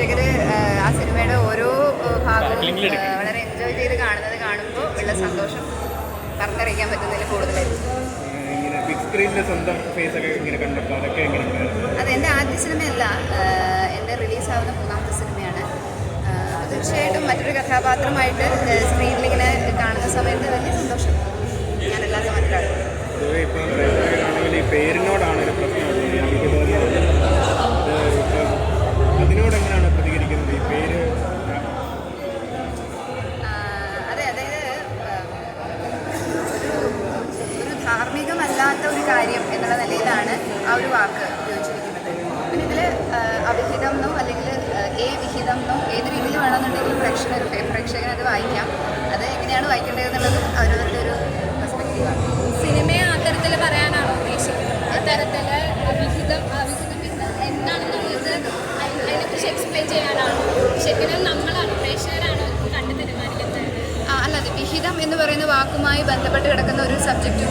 പ്രേക്ഷകർ ആ സിനിമയുടെ ഓരോ ഭാഗവും വളരെ എൻജോയ് ചെയ്ത് കാണുന്നത് കാണുമ്പോൾ ഉള്ള സന്തോഷം പറഞ്ഞറിയിക്കാൻ പറ്റുന്നതിൽ കൂടുതലായിരുന്നു അത് എന്റെ ആദ്യ സിനിമയല്ല എന്റെ എന്റെ റിലീസാവുന്ന മൂന്നാമത്തെ സിനിമയാണ്. തീർച്ചയായിട്ടും മറ്റൊരു കഥാപാത്രമായിട്ട് സ്ക്രീനിൽ ഇങ്ങനെ കാണുന്ന സമയത്ത് വലിയ സന്തോഷം. ഞാൻ എല്ലാവരും മനസ്സിലാക്കും. പേരിനോടാണ് ഒരു പ്രശ്നമുള്ളത് ഒരു കാര്യം എന്നുള്ള നിലയിലാണ് ആ ഒരു വാക്ക് ഉപയോഗിച്ചിരിക്കുന്നത്. പിന്നെ ഇതിൽ അവിഹിതം എന്നോ അല്ലെങ്കിൽ ഏ എ വിഹിതം എന്നോ ഏത് രീതിയിൽ വേണമെന്നുണ്ടെങ്കിലും പ്രേക്ഷകർ പ്രേക്ഷകൻ അത് വായിക്കാം. അത് എങ്ങനെയാണ് വായിക്കേണ്ടത് എന്നുള്ളത് അവരവരുടെ ഒരു പെർസ്പെക്റ്റീവാണ് സിനിമയെ ആ തരത്തിൽ പറയാനാണോ ഉദ്ദേശിക്കുന്നത്? ആ തരത്തിൽ അവിഹിതം അവിഹിതം എന്ന് എന്താണെന്നുള്ളത് അതി- അതിനെക്കുറിച്ച് എക്സ്പ്ലെയിൻ ചെയ്യാനാണോ? ശരിക്കും നമ്മളാണ് പ്രേക്ഷകരാണ് കണ്ടു തീരുമാനിക്കുന്നത്? അല്ലാതെ വിഹിതം എന്ന് പറയുന്ന വാക്കുമായി ബന്ധപ്പെട്ട് കിടക്കുന്ന ഒരു സബ്ജക്റ്റ്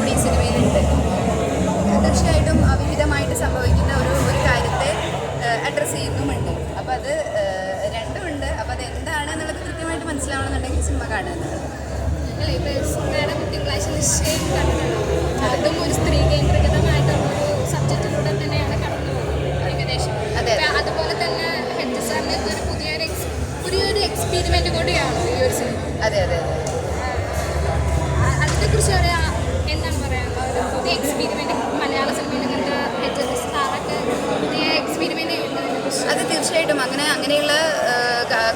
അഡ്രസ്സ് അപ്പം അപ്പോൾ അത് രണ്ടുമുണ്ട്. അപ്പോൾ അത് എന്താണ് എന്നുള്ളത് കൃത്യമായിട്ട് മനസ്സിലാവണമെന്നുണ്ടെങ്കിൽ സിനിമ കാണുന്നത് അല്ലേ ഇപ്പോൾ മാഡം തിങ്കളാഴ്ച നിശ്ചയം കണ്ടിട്ടുണ്ടോ? അതും ഒരു സ്ത്രീ കേന്ദ്രീകൃതമായിട്ടുള്ള ഒരു സബ്ജക്റ്റിലൂടെ തന്നെയാണ് കടന്നു പോകുന്നത് ഏകദേശം. അതെ. അതുപോലെ തന്നെ ഹെഡ് സാറിന് പുതിയൊരു പുതിയൊരു കൂടിയാണ് ഈ ഒരു സിനിമ. അതെ അതെ അതെ. അങ്ങനെയുള്ള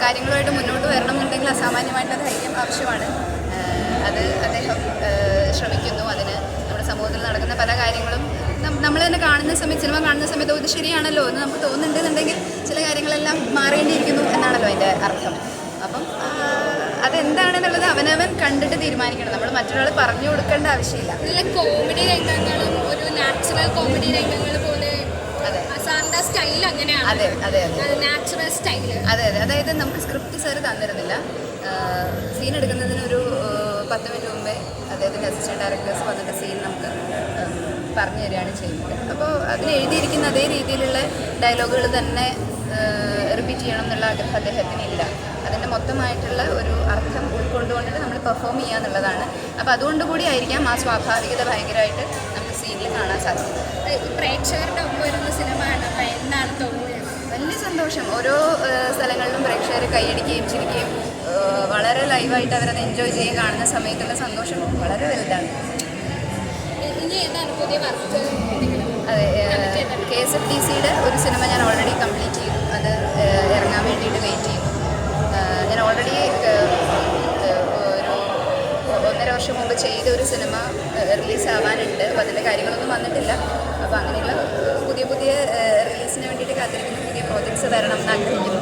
കാര്യങ്ങളുമായിട്ട് മുന്നോട്ട് വരണമെന്നുണ്ടെങ്കിൽ അസാമാന്യമായിട്ടുള്ള ധൈര്യം ആവശ്യമാണ്. അത് അദ്ദേഹം ശ്രമിക്കുന്നു. അതിന് നമ്മുടെ സമൂഹത്തിൽ നടക്കുന്ന പല കാര്യങ്ങളും നമ്മൾ തന്നെ കാണുന്ന സമയത്ത് സിനിമ കാണുന്ന സമയത്ത് "ഓ, ഇത് ശരിയാണല്ലോ എന്ന് നമുക്ക് തോന്നുന്നുണ്ടെന്നുണ്ടെങ്കിൽ ചില കാര്യങ്ങളെല്ലാം മാറേണ്ടിയിരിക്കുന്നു എന്നാണല്ലോ അതിന്റെ അർത്ഥം. അപ്പം അതെന്താണെന്നുള്ളത് അവനവൻ കണ്ടിട്ട് തീരുമാനിക്കണം. നമ്മൾ മറ്റൊരാൾ പറഞ്ഞു കൊടുക്കേണ്ട ആവശ്യമില്ല. ഇതിലെ കോമഡി രംഗങ്ങളും ഒരു നാച്ചുറൽ കോമഡി രംഗങ്ങൾ സ്റ്റൈൽ അങ്ങനെയാണ്. അതെ അതെ അതെ. നാച്ചുറൽ സ്റ്റൈൽ അതെ അതെ. അതായത് നമുക്ക് സ്ക്രിപ്റ്റ് സാർ തന്നിരുന്നില്ല. സീൻ എടുക്കുന്നതിന് ഒരു പത്ത് മിനിറ്റ് മുമ്പേ അദ്ദേഹത്തിന്റെ അസിസ്റ്റന്റ് ഡയറക്ടേഴ്സ് വന്നിട്ട് സീൻ നമുക്ക് പറഞ്ഞു തരികയാണ് ചെയ്യുന്നത്. അപ്പോൾ അതിൽ എഴുതിയിരിക്കുന്ന അതേ രീതിയിലുള്ള ഡയലോഗുകൾ തന്നെ റിപ്പീറ്റ് ചെയ്യണം എന്നുള്ള ആഗ്രഹം അദ്ദേഹത്തിന് ഇല്ല അതിന്റെ മൊത്തമായിട്ടുള്ള ഒരു അർത്ഥം ഉൾക്കൊണ്ടുകൊണ്ടിട്ട് നമ്മൾ പെർഫോം ചെയ്യുക എന്നുള്ളതാണ്. അപ്പോൾ അതുകൊണ്ട് കൂടി ആയിരിക്കാം ആ സ്വാഭാവികത ഭയങ്കരമായിട്ട് നമുക്ക് സീനിൽ കാണാൻ സാധിക്കും പ്രേക്ഷകരുടെ സന്തോഷം ഓരോ സ്ഥലങ്ങളിലും പ്രേക്ഷകർ കൈയടിക്കുകയും ചിരിക്കുകയും വളരെ ലൈവായിട്ട് അവരത് എൻജോയ് ചെയ്യുകയും കാണുന്ന സമയത്തുള്ള സന്തോഷം വളരെ വലുതാണ്. അതെ കെ എസ് എഫ് ടി സിയുടെ ഒരു സിനിമ ഞാൻ ഓൾറെഡി കംപ്ലീറ്റ് ചെയ്തു. അത് ഇറങ്ങാൻ വേണ്ടിയിട്ട് വെയിറ്റ് ചെയ്യുന്നു ഞാൻ ഓൾറെഡി ഒരു ഒന്നര വർഷം മുമ്പ് ചെയ്ത ഒരു സിനിമ റിലീസ് ആവാനുണ്ട്. അപ്പോൾ അതിന്റെ കാര്യങ്ങളൊന്നും വന്നിട്ടില്ല. അപ്പോൾ അങ്ങനെയുള്ള പുതിയ പുതിയ റിലീസിന് വേണ്ടിയിട്ട് കാത്തിരിക്കുന്ന പുതിയ പ്രോജക്ട്സ് വരണം എന്ന് ആഗ്രഹിക്കുന്നു.